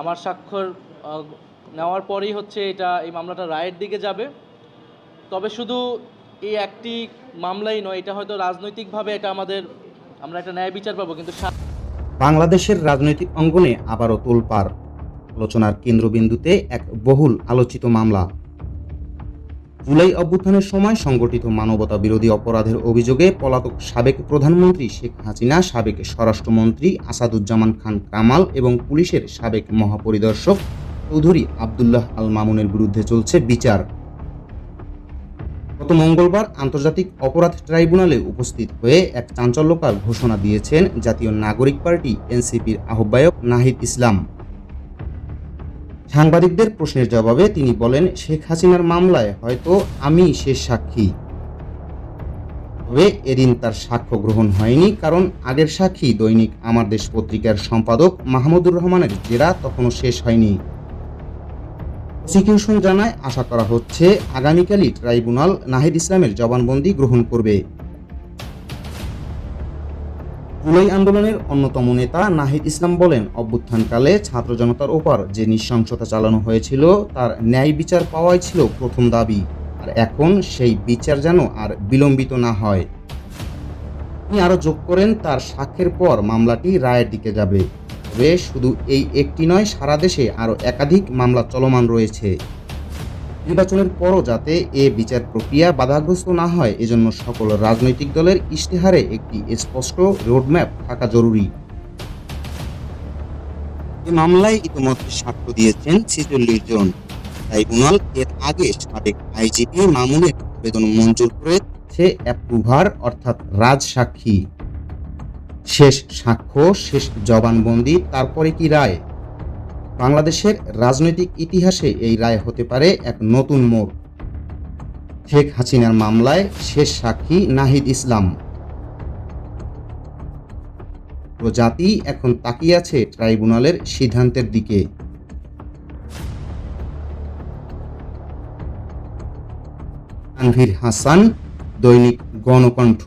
আমার স্বাক্ষর নেওয়ার পরেই হচ্ছে এটা এই মামলাটা রায়ের দিকে যাবে। তবে শুধু এই একটি মামলাই নয়, এটা হয়তো রাজনৈতিকভাবে এটা আমাদের, আমরা একটা ন্যায় বিচার পাবো, কিন্তু বাংলাদেশের রাজনৈতিক অঙ্গনে আবারও তোলপাড়। আলোচনার কেন্দ্রবিন্দুতে এক বহুল আলোচিত মামলা। জুলাই অভ্যুত্থানের সময় সংগঠিত মানবতা বিরোধী অপরাধের অভিযোগে পলাতক সাবেক প্রধানমন্ত্রী শেখ হাসিনা, সাবেক স্বরাষ্ট্রমন্ত্রী আসাদুজ্জামান খান কামাল এবং পুলিশের সাবেক মহাপরিদর্শক চৌধুরী আবদুল্লাহ আল মামুনের বিরুদ্ধে চলছে বিচার। গত মঙ্গলবার আন্তর্জাতিক অপরাধ ট্রাইব্যুনালে উপস্থিত হয়ে এক চাঞ্চল্যকার ঘোষণা দিয়েছেন জাতীয় নাগরিক পার্টি এনসিপির আহ্বায়ক নাহিদ ইসলাম। সাংবাদিকদের প্রশ্নের জবাবে তিনি বলেন, শেখ হাসিনার মামলায় হয়তো আমি শেষ সাক্ষী। তবে এদিন তার সাক্ষ্য গ্রহণ হয়নি কারণ আগের সাক্ষী দৈনিক আমার দেশ পত্রিকার সম্পাদক মাহমুদুর রহমানের জেরা তখনও শেষ হয়নি। প্রসিকিউশন জানায়, আশা করা হচ্ছে আগামীকালই ট্রাইব্যুনাল নাহিদ ইসলামের জবানবন্দি গ্রহণ করবে। জুলাই আন্দোলনের অন্যতম নেতা নাহিদ ইসলাম বলেন, অভ্যুত্থানকালে ছাত্র জনতার ওপর যে নৃশংসতা চালানো হয়েছিল, তার ন্যায় বিচার পাওয়াই ছিল প্রথম দাবি। আর এখন সেই বিচার যেন আর বিলম্বিত না হয়। তিনি আরও যোগ করেন, তার সাক্ষ্যের পর মামলাটি রায়ের দিকে যাবে। তবে শুধু এই একটি নয়, সারা দেশে আরও একাধিক মামলা চলমান রয়েছে। নির্বাচনের পরও যাতে এ বিচার প্রক্রিয়া বাধাগ্রস্ত না হয় এজন্য সকল রাজনৈতিক দলের ইশতেহারে একটি স্পষ্ট রোডম্যাপ থাকা জরুরি। এ মামলায় ইতিমধ্যে সাক্ষ্য দিয়েছেন ছেচল্লিশ জন। ট্রাইব্যুনাল এর আগে সাবেক আইজিপি মামুনের আবেদন মঞ্জুর করেছে অ্যাপ্রুভার অর্থাৎ রাজসাক্ষী শেষ সাক্ষ্য শেষ জবানবন্দি তারপরে কি রায়? বাংলাদেশের রাজনৈতিক ইতিহাসে এই রায় হতে পারে এক নতুন মোড়। শেখ হাসিনার মামলায় শেষ সাক্ষী নাহিদ ইসলাম। পুরো জাতি এখন তাকিয়ে আছে ট্রাইব্যুনালের সিদ্ধান্তের দিকে। তানভীর হাসান, দৈনিক গণকণ্ঠ।